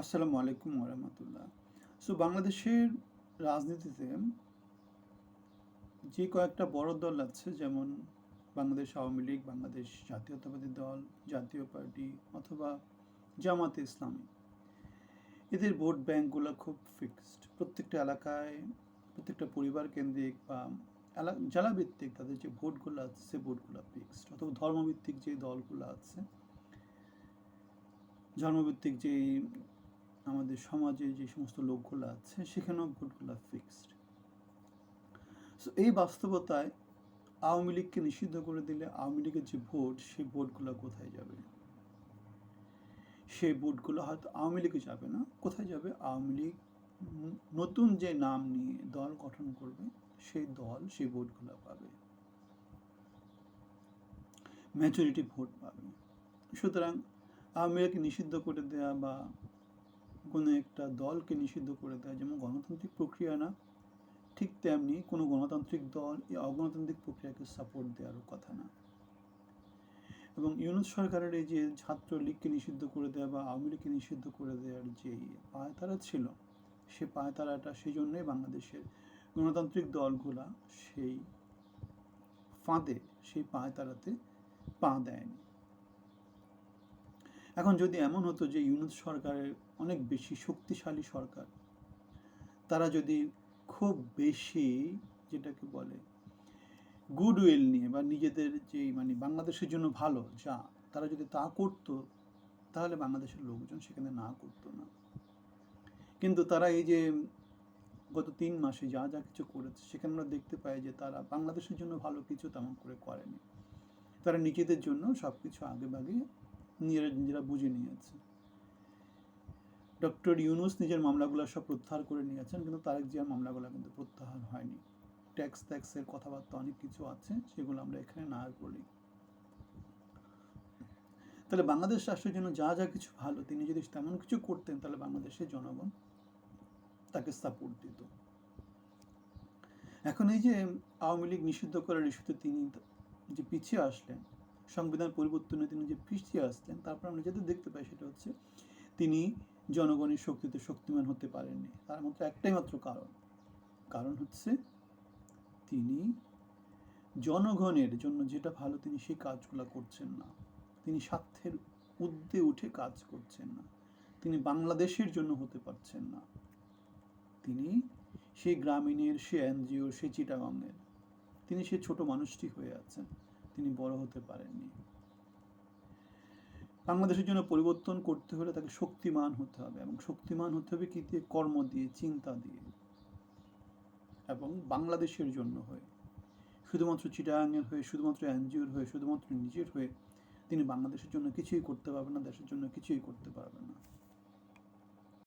আসসালামু আলাইকুম ওরহামতুল্লাহ সো বাংলাদেশের রাজনীতিতে যে কয়েকটা বড় দল আছে, যেমন বাংলাদেশ আওয়ামী লীগ, বাংলাদেশ জাতীয়তাবাদী দল, জাতীয় পার্টি অথবা জামাতে ইসলামী, এদের ভোট ব্যাংকগুলো খুব ফিক্সড প্রত্যেকটা এলাকায়, প্রত্যেকটা পরিবার কেন্দ্রিক বা জেলাভিত্তিক তাদের যে ভোটগুলো আছে, সে ভোটগুলো ফিক্সড অথবা ধর্মভিত্তিক যে দলগুলো আছে, ধর্মভিত্তিক যে আমাদের সমাজে যে সমস্ত লোকগুলো আছে, সেখানেও ভোটগুলো ফিক্সড সো এই বাস্তবতায় আওয়ামী লীগকে নিষিদ্ধ করে দিলে আওয়ামী লীগের যে ভোট, সেই ভোটগুলো কোথায় যাবে? সেই ভোটগুলো হয়তো আওয়ামী লীগে যাবে না, কোথায় যাবে? আওয়ামী লীগ নতুন যে নাম নিয়ে দল গঠন করবে, সেই দল সেই ভোটগুলো পাবে। মেজরিটি ভোট পাবে। সুতরাং আওয়ামী লীগকে নিষিদ্ধ করে দেওয়া বা কোনো একটা দলকে নিষিদ্ধ করে দেওয়া যেমন গণতান্ত্রিক প্রক্রিয়া না, ঠিক তেমনি কোনো গণতান্ত্রিক দল এই অগণতান্ত্রিক প্রক্রিয়াকে সাপোর্ট দেওয়ার কথা না। এবং ইউনুস সরকারের এই যে ছাত্র লীগকে নিষিদ্ধ করে দেওয়া বা আওয়ামী লীগকে নিষিদ্ধ করে দেওয়ার যে পায়তারা ছিল, সে পায়তারাটা, সেই জন্যই বাংলাদেশের গণতান্ত্রিক দলগুলা সেই ফাঁদে, সেই পায়তারাতে পা দেয়নি। এখন যদি এমন হতো যে ইউনুস সরকারের অনেক বেশি শক্তিশালী সরকার। তারা যদি খুব বেশি যেটাকে বলে গুডউইল নিয়ে বা নিজেদের যে মানে বাংলাদেশের জন্য ভালো যা তারা যদি তা করতো, তাহলে বাংলাদেশের লোকজন সেখানে না করতো না। কিন্তু তারা এই যে গত তিন মাসে যা যা কিছু করেছে, সেখানে আমরা দেখতে পাই যে তারা বাংলাদেশের জন্য ভালো কিছু তেমন করে করেনি। তারা নিজেদের জন্য সব কিছু আগে ভাগে নিজেরা নিজেরা বুঝে নিয়েছে। ডক্টর ইউনুস নিজের মামলাগুলো সব প্রত্যাহার করে নিয়েছেন, কিন্তু তারেক জিয়ার মামলাগুলো কিন্তু প্রত্যাহার হয়নি। ট্যাক্স ট্যাক্সের কথাবার্তা অনেক কিছু আছে, সেগুলো আমরা এখানে না বলি। তাহলে বাংলাদেশ রাষ্ট্রের জন্য যা যা কিছু ভালো, তিনি যদি তেমন কিছু করতেন, তাহলে বাংলাদেশের জনগণ তাকে সাপোর্ট দিত। এখন এই যে আওয়ামী লীগ নিষিদ্ধ করার ইস্যুতে তিনি যে পিছিয়ে আসলেন, সংবিধান পরিবর্তনে তিনি যে পিছিয়ে আসলেন, তারপর আমরা যেটা দেখতে পাই সেটা হচ্ছে তিনি জনগণের শক্তিতে শক্তিমান হতে পারেননি। তার মাত্র একটাই মাত্র কারণ। কারণ হচ্ছে তিনি জনগণের জন্য যেটা ভালো, তিনি সেই কাজগুলো করছেন না। তিনি স্বার্থের ঊর্ধ্বে উঠে কাজ করছেন না। তিনি বাংলাদেশের জন্য হতে পারছেন না। তিনি সেই গ্রামীণের সে এনজিওর সে চিটাগংয়ের। তিনি সে ছোট মানুষটি হয়ে আছেন। তিনি বড় হতে পারেননি। বাংলাদেশের জন্য পরিবর্তন করতে হলে তাকে শক্তিমান হতে হবে এবং শক্তিমান হতে হবে কি দিয়ে? কর্ম দিয়ে, চিন্তা দিয়ে। এবং বাংলাদেশের জন্য হয়ে, শুধুমাত্র চিটাগাংয়ের হয়ে, শুধুমাত্র এনজিওর হয়ে, শুধুমাত্র নিজের হয়ে, তিনি বাংলাদেশের জন্য কিছুই করতে পারবেন না, দেশের জন্য কিছুই করতে পারবেন না।